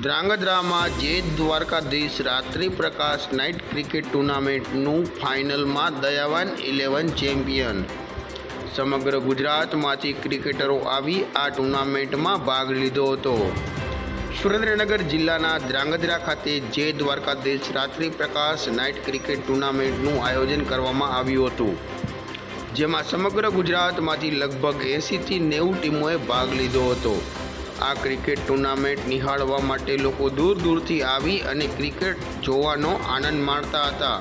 ધ્રાંગધ્રામાં જે દ્વારકાધીશ રાત્રિ પ્રકાશ night cricket ટુર્નામેન્ટનું ફાઇનલમાં દયાવાન ઇલેવન ચેમ્પિયન. સમગ્ર ગુજરાતમાંથી ક્રિકેટરો આવી આ ટુર્નામેન્ટમાં ભાગ લીધો હતો. સુરેન્દ્રનગર જિલ્લાના ધ્રાંગધ્રા ખાતે જે દ્વારકાધીશ રાત્રિ પ્રકાશ નાઇટ ક્રિકેટ ટુર્નામેન્ટનું આયોજન કરવામાં આવ્યું હતું. જેમાં સમગ્ર ગુજરાતમાંથી લગભગ એંસીથી નેવું ટીમોએ ભાગ લીધો હતો. આ ક્રિકેટ ટુર્નામેન્ટ નિહાળવા માટે લોકો દૂર દૂરથી આવી અને ક્રિકેટ જોવાનો આનંદ માણતા હતા.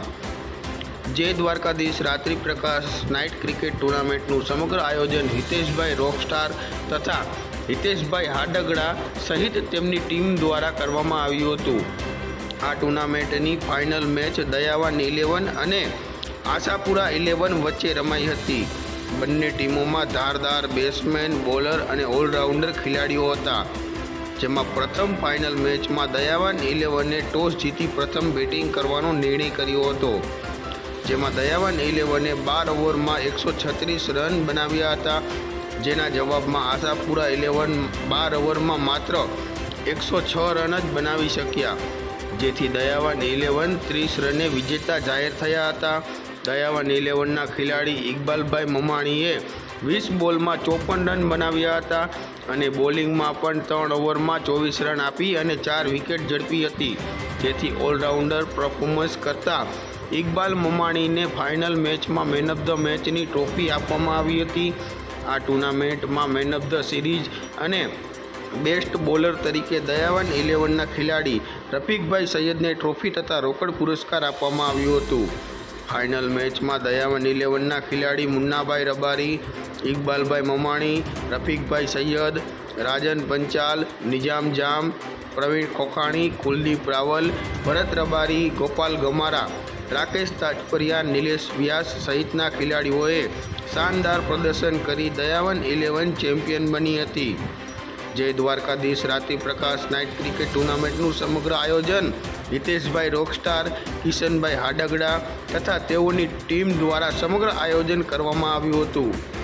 જે દ્વારકાધીશ રાત્રિ પ્રકાશ નાઇટ ક્રિકેટ ટુર્નામેન્ટનું સમગ્ર આયોજન હિતેશભાઈ રોકસ્ટાર તથા હિતેશભાઈ હાડગડા સહિત તેમની ટીમ દ્વારા કરવામાં આવ્યું હતું. આ ટુર્નામેન્ટની ફાઇનલ મેચ દયાવાન ઇલેવન અને આશાપુરા ઇલેવન વચ્ચે રમાઈ હતી. બંને ટીમોમાં ધારદાર બેટ્સમેન, બોલર અને ઓલરાઉન્ડર ખેલાડીઓ હતા, જેમાં પ્રથમ ફાઇનલ મેચમાં દયાવાન ઇલેવને ટોસ જીતી પ્રથમ બેટિંગ કરવાનો નિર્ણય કર્યો હતો, જેમાં દયાવાન ઇલેવને બાર ઓવરમાં એકસો છત્રીસ રન બનાવ્યા હતા, જેના જવાબમાં આશાપુરા ઇલેવન બાર ઓવરમાં માત્ર એકસો છ રન જ બનાવી શક્યા, જેથી દયાવાન ઇલેવન ત્રીસ રને વિજેતા જાહેર થયા હતા. દયાવાન ઇલેવનના ખેલાડી ઇકબાલભાઈ મમાણીએ વીસ બોલમાં ચોપન રન બનાવ્યા હતા અને બોલિંગમાં પણ ત્રણ ઓવરમાં ચોવીસ રન આપી અને ચાર વિકેટ ઝડપી હતી. જેથી ઓલરાઉન્ડર પરફોર્મન્સ કરતા ઇકબાલ મમાણીને ફાઇનલ મેચમાં મેન ઓફ ધ મેચની ટ્રોફી આપવામાં આવી હતી. આ ટુર્નામેન્ટમાં man of the series and best bowler તરીકે દયાવાન ઇલેવનના ખેલાડી રફીકભાઈ સૈયદને ટ્રોફી તથા રોકડ પુરસ્કાર આપવામાં આવ્યું હતું. ફાઇનલ મેચમાં દયાવન ઇલેવનના ખેલાડી મુન્નાભાઈ રબારી, ઇકબાલભાઈ મમાણી, રફીકભાઈ સૈયદ, રાજન પંચાલ, નિજામ જામ, પ્રવીણ ખોખાણી, કુલદીપ રાવલ, ભરત રબારી, ગોપાલ ગમારા, રાકેશ તાજપરિયા, નિલેશ વ્યાસ સહિતના ખેલાડીઓએ શાનદાર પ્રદર્શન કરી દયાવન ઇલેવન ચેમ્પિયન બની હતી. જય દ્વારકાધીશ રાતિપ્રકાશ નાઇટ ક્રિકેટ ટુર્નામેન્ટનું સમગ્ર આયોજન હિતેશભાઈ રોકસ્ટાર કિશનભાઈ હાડગડા તથા તેઓની ટીમ દ્વારા સમગ્ર આયોજન કરવામાં આવ્યું હતું.